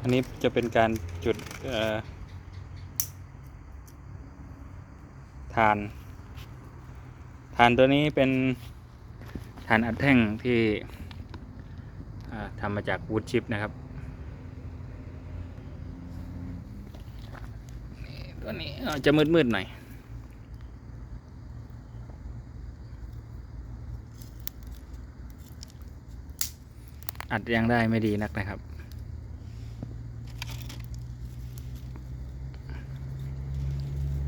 อันนี้จะเป็นการจุดฐานฐานตัวนี้เป็นฐานอัดแท่งที่ทำมาจากวูดชิปนะครับตัวนี้จะมืดๆหน่อยอัดยังได้ไม่ดีนักนะครับ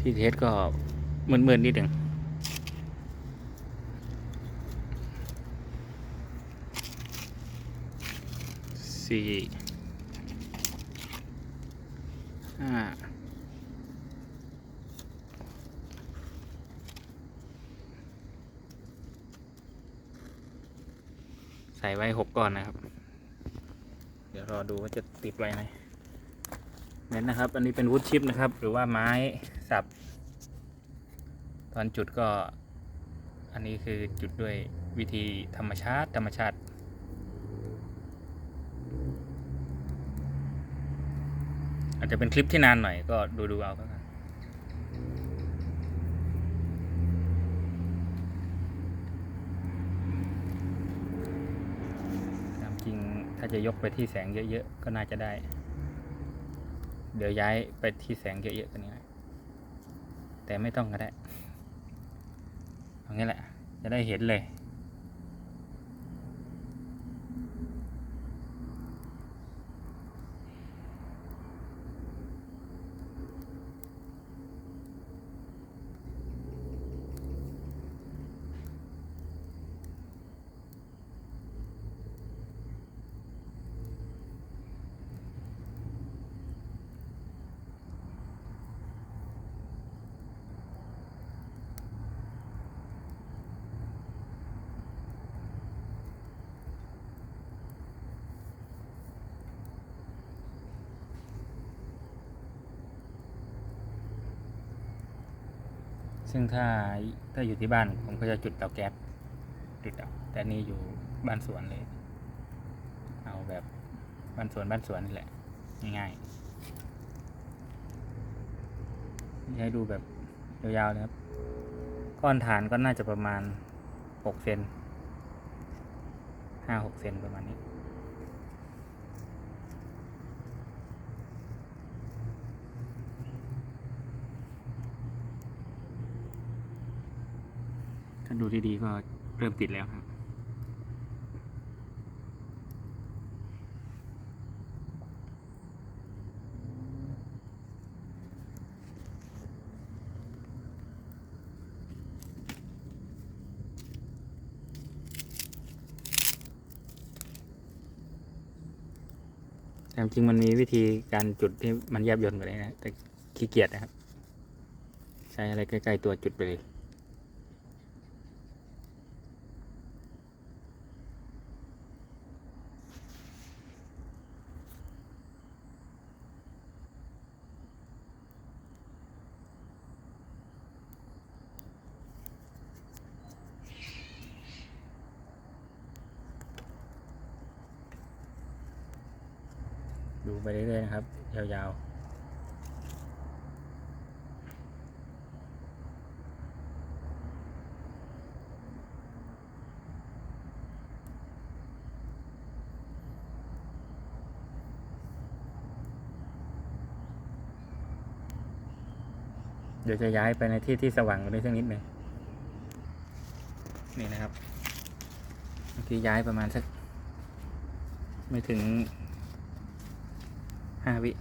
ที่เทสก็มืนๆนิดหนึ่งสี่ห้าใส่ไว้หกก้อนนะครับ เดี๋ยวรอดูว่าจะติดไว้ไหมเน้นนะครับ อันนี้เป็นวูดชิปนะครับ หรือว่าไม้ สับ ตอนจุดก็ อันนี้คือจุดด้วยวิธีธรรมชาติ ธรรมชาติอาจจะเป็นคลิปที่นานหน่อยก็ดูดูเอาก็กันจริงถ้าจะยกไปที่แสงเยอะๆ ก็น่าจะได้ เดี๋ยวย้ายไปที่แสงเยอะๆกันนี้นะ แต่ไม่ต้องก็ได้เอางี้แหละ จะได้เห็นเลย ซึ่งถ้าถ้าอยู่ที่บ้านผมก็จะจุดเตาแก๊สติดเอาแต่นี่อยู่บ้านสวนเลย เอาแบบบ้านสวนบ้านสวนนี่แหละ ง่ายๆให้ดูแบบยาวๆเลยครับ ก้อนฐานก็น่าจะประมาณหกเซนห้าหกเซนประมาณนี้ ถ้าดูดีๆก็เริ่มติดแล้วครับแต่จริงๆมันมีวิธีการจุดที่มันแยบยลกว่านี้นะ แต่ขี้เกียจนะครับ ใช้อะไรใกล้ ๆ ตัวจุดไปเลย ดูไปเรื่อยๆนะครับ ยาว ๆเดี๋ยวจะย้ายไปในที่ที่สว่างกว่านี้สักนิดหนึ่งนี่นะครับเมื่อกี้ย้ายประมาณสัก ไม่ถึง ห้าวิ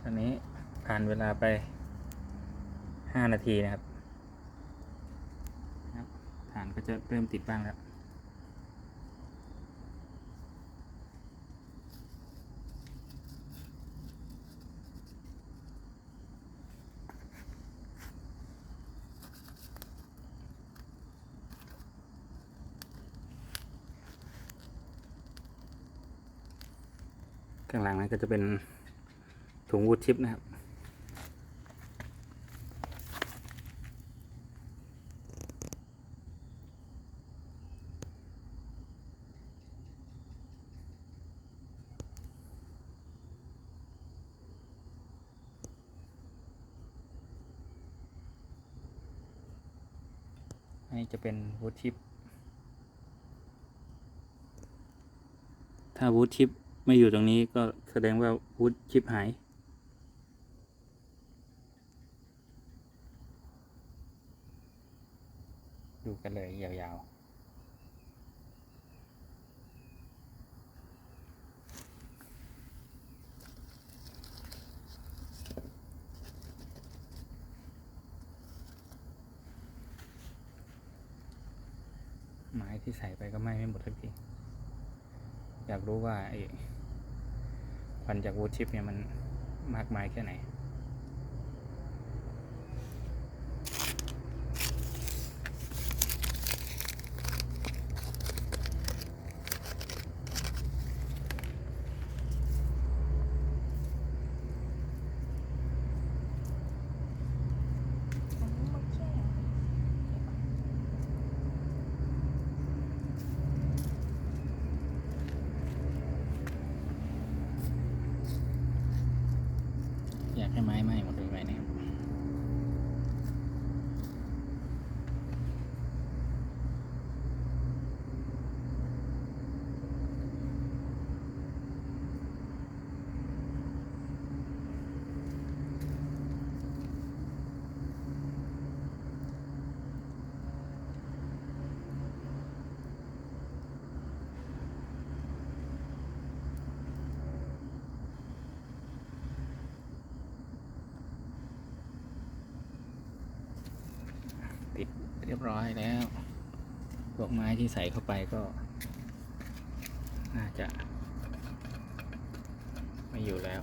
ตอนนี้ผ่านเวลาไปห้านาทีนะครับครับฐานก็จะเริ่มติดบ้างแล้ว ข้างหลังนั้นก็จะเป็นถุงวูดชิปนะครับ อันนี้จะเป็นวูดชิป ถ้าวูดชิป ไม่อยู่ตรงนี้ก็แสดงว่าวูดชิปหาย ดูกันเลยยาวๆไม้ที่ใส่ไปก็ไหม้ไม่หมดทักทีอยากรู้ว่าไอ้ ควันจากวูดชิปเนี่ยมันมากมายแค่ไหนอันนี้มันแค่ อยากให้ไม้ไหม้หมดเลยไหมนะครับติด เรียบร้อยแล้วพวกไม้ที่ใส่เข้าไปก็ น่าจะ ไม่อยู่แล้ว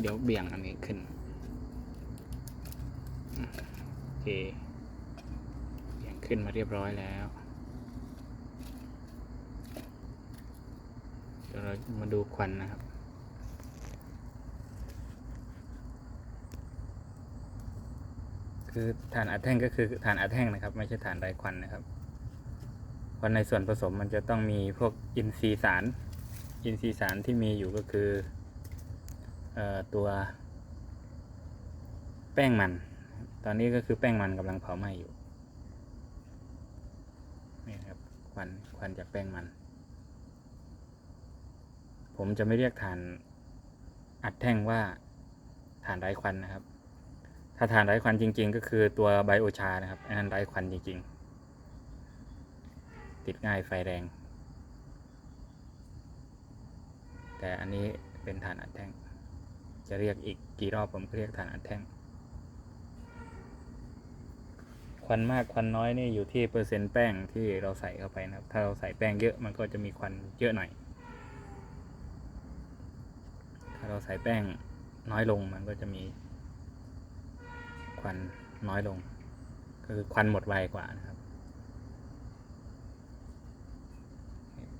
เดี๋ยวเบี่ยงอันนี้ขึ้นโอเคเบี่ยงขึ้นมาเรียบร้อยแล้วเดี๋ยวเรามาดูควันนะครับ คือฐานอัดแท่งก็คือฐานอัดแท่งนะครับ ไม่ใช่ฐานไรควันนะครับควันในส่วนผสมมันจะต้องมีพวกอินทรีย์สาร อินทรีย์สารที่มีอยู่ก็คือออตัว แป้งมัน ตอนนี้ก็คือแป้งมันกำลังเผาไหม้อยู่นี่ครับควันควันจากแป้งมัน ผมจะไม่เรียกฐานอัดแท่งว่าฐานไร้ควันนะครับ ถ้าทานไร้ควันจริง ๆ ก็คือตัวไบโอชานะครับอันนั้นไร้ควันจริง ๆ ติดง่ายไฟแรง แต่อันนี้เป็นฐานอัดแท่ง จะเรียกอีกกี่รอบผมก็เรียกฐานอัดแท่ง ควันมากควันน้อยนี่อยู่ที่เปอร์เซ็นต์แป้งที่เราใส่เข้าไปนะครับ ถ้าเราใส่แป้งเยอะมันก็จะมีควันเยอะหน่อย ถ้าเราใส่แป้งน้อยลงมันก็จะมี ควันน้อยลงก็คือควันหมดไวกว่านะครับ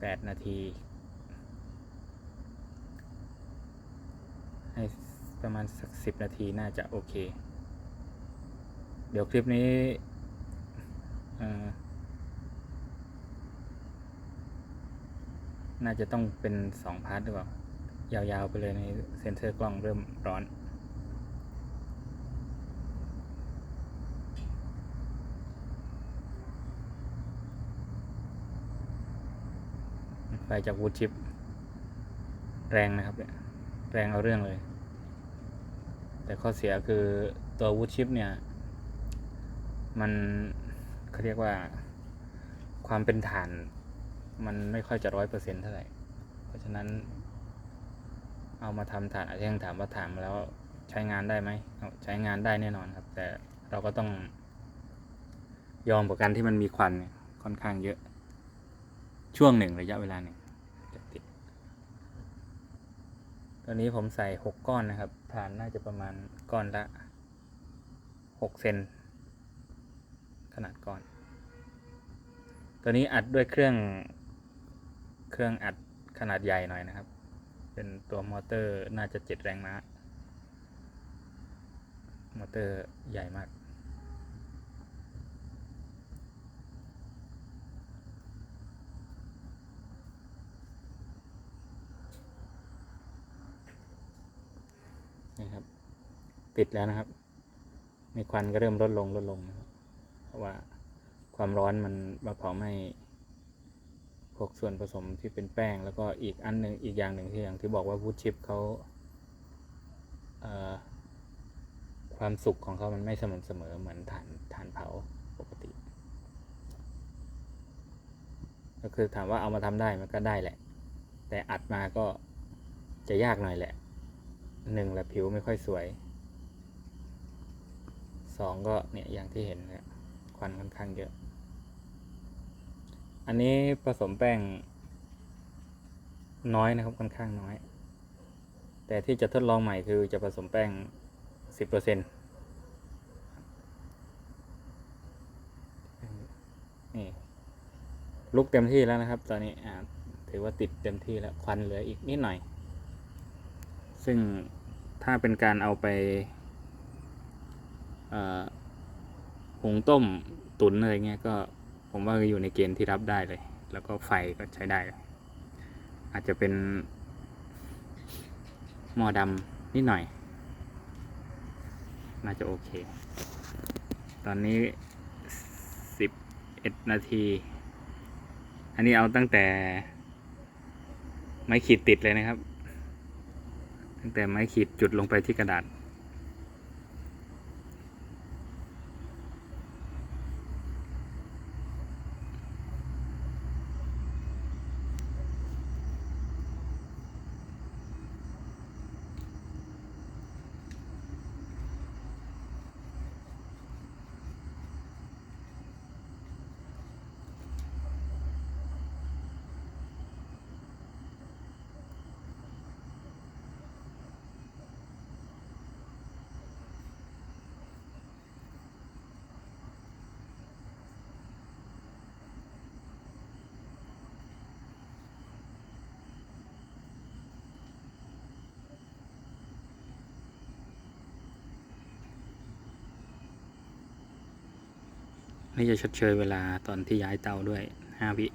แปดนาที ให้ประมาณสักสิบนาทีน่าจะโอเค เดี๋ยวคลิปนี้น่าจะต้องเป็นสองพาร์ทหรือเปล่ายาวๆไปเลยในเซนเซอร์กล้องเริ่มร้อน ไฟจากวูดชิป แรงนะครับเนี่ยแรงเอาเรื่องเลย แต่ข้อเสียคือตัววูดชิปเนี่ย มันเขาเรียกว่า ความเป็นฐาน มันไม่ค่อยจะร้อยเปอร์เซ็นต์เท่าไหร่ เพราะฉะนั้น เอามาทำฐานอาจจะยังถามว่าถามแล้วใช้งานได้ไหมใช้งานได้แน่นอนครับ แต่เราก็ต้องยอมกับการที่มันมีควันเนี่ยค่อนข้างเยอะ ช่วงหนึ่งระยะเวลาหนึ่งจะติด ตอนนี้ผมใส่หกก้อนนะครับ ฐานน่าจะประมาณก้อนละหกเซนขนาดก้อน ตัวนี้อัดด้วยเครื่องเครื่องอัดขนาดใหญ่หน่อยนะครับ เป็นตัวมอเตอร์น่าจะเจ็ดแรงม้ามอเตอร์ใหญ่มาก ติดแล้วนะครับในควันก็เริ่มลดลงลดลงนะครับเพราะว่าความร้อนมันมาเผาไหม้พวกส่วนผสมที่เป็นแป้ง แล้วก็อีกอันหนึ่งอีกอย่างหนึ่งที่อย่างที่บอกว่าวูดชิปเขาเอ่อความสุกของเขามันไม่สม่ำเสมอเหมือนถ่านถ่านเผาปกติ ก็คือถามว่าเอามาทำได้มันก็ได้แหละ แต่อัดมาก็จะยากหน่อยแหละหนึ่งแหละผิวไม่ค่อยสวย สองก็เนี่ยอย่างที่เห็นเนี่ยควันค่อนข้างเยอะ อันนี้ผสมแป้งน้อยนะครับค่อนข้างน้อย แต่ที่จะทดลองใหม่คือจะผสมแป้งสิบเปอร์เซ็นต์นี่ลุกเต็มที่แล้วนะครับ ตอนนี้อ่าถือว่าติดเต็มที่แล้ว ควันเหลืออีกนิดหน่อย ซึ่งถ้าเป็นการเอาไป หุงต้มตุ๋นอะไรเงี้ยก็ผมว่าอยู่ในเกณฑ์ที่รับได้เลย แล้วก็ไฟก็ใช้ได้ อาจจะเป็นหม้อดำนิดหน่อย น่าจะโอเค ตอนนี้สิบเอ็ดนาที อันนี้เอาตั้งแต่ไม้ขีดติดเลยนะครับ ตั้งแต่ไม้ขีดจุดลงไปที่กระดาษ นี่จะชดเชยเวลาตอนที่ย้ายเตาด้วยห้าวิ